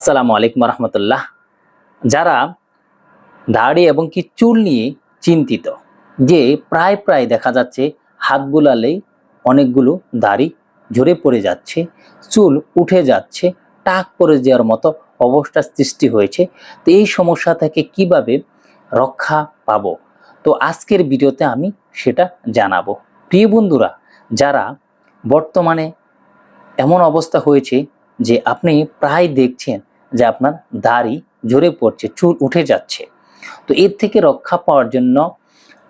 আসসালামু আলাইকুম রহমতুল্লাহ। যারা দাড়ি এবং কি চুল নিয়ে চিন্তিত, যে প্রায় প্রায় দেখা যাচ্ছে হাত বুলালেই অনেকগুলো দাড়ি ঝরে পড়ে যাচ্ছে, চুল উঠে যাচ্ছে, টাক পড়ে যাওয়ার মতো অবস্থা সৃষ্টি হয়েছে, তো এই সমস্যা থেকে কীভাবে রক্ষা পাব? তো আজকের ভিডিওতে আমি সেটা জানাব। প্রিয় বন্ধুরা, যারা বর্তমানে এমন অবস্থা হয়েছে যে আপনি প্রায় দেখছেন যে আপনার দাড়ি ঝরে পড়ছে, চুল উঠে যাচ্ছে। তো এর থেকে রক্ষা পাওয়ার জন্য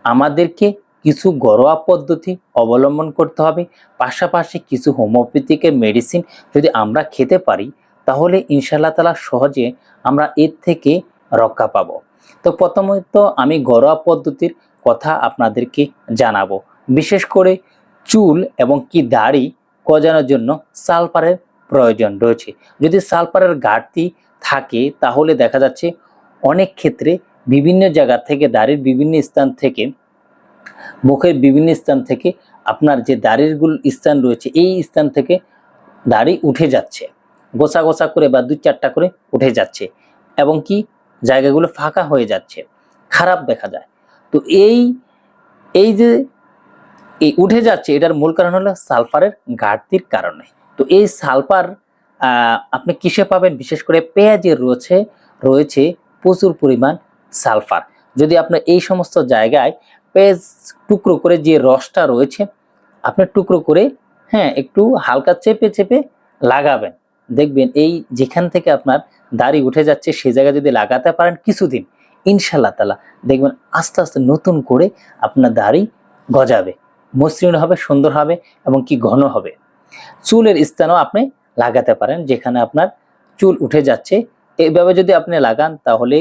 আমাদেরকে কিছু ঘরোয়া পদ্ধতি অবলম্বন করতে হবে। পাশাপাশি কিছু হোমিওপ্যাথিকের মেডিসিন যদি আমরা খেতে পারি, তাহলে ইনশাল্লাহ তালা সহজে আমরা এর থেকে রক্ষা পাবো। তো প্রথমত আমি ঘরোয়া পদ্ধতির কথা আপনাদেরকে জানাব। বিশেষ করে চুল এবং কি দাড়ি গজানোর জন্য সালফারের প্রয়োজন রয়েছে। যদি সালফারের ঘাটতি থাকে, তাহলে দেখা যাচ্ছে অনেক ক্ষেত্রে বিভিন্ন জায়গা থেকে দাড়ির বিভিন্ন স্থান থেকে, মুখের বিভিন্ন স্থান থেকে আপনার যে দাড়িরগুলো স্থান রয়েছে, এই স্থান থেকে দাড়ি উঠে যাচ্ছে। গোসা গোছা করে বা দু চারটা করে উঠে যাচ্ছে এবং কি জায়গাগুলো ফাঁকা হয়ে যাচ্ছে। খারাপ দেখা যায়। তো এই এই যে, এই উঠে যাচ্ছে, এটার মূল কারণ হলো সালফারের ঘাটতির কারণে। তো এই সালফার আপনি কিসে পাবেন? বিশেষ করে পেঁয়াজের রয়েছে রয়েছে প্রচুর পরিমাণ সালফার। যদি আপনি এই সমস্ত জায়গায় পেঁয়াজ টুকরো করে যে রসটা রয়েছে, আপনি টুকরো করে হ্যাঁ একটু হালকা চেপে চেপে লাগাবেন। দেখবেন এই যেখান থেকে আপনার দাড়ি উঠে যাচ্ছে সেই জায়গায় যদি লাগাতে পারেন কিছুদিন ইনশাল্লাহ তালা দেখবেন আস্তে আস্তে নতুন করে আপনার দাড়ি গজাবে। মসৃণ হবে, সুন্দর হবে এবং কি ঘন হবে। চুলের স্থানও আপনি লাগাতে পারেন, যেখানে আপনার চুল উঠে যাচ্ছে। এইভাবে যদি আপনি লাগান, তাহলে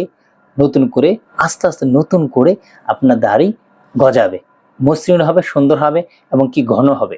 নতুন করে, আস্তে আস্তে নতুন করে আপনার দাড়ি গজাবে। মসৃণ হবে, সুন্দর হবে এবং কি ঘন হবে।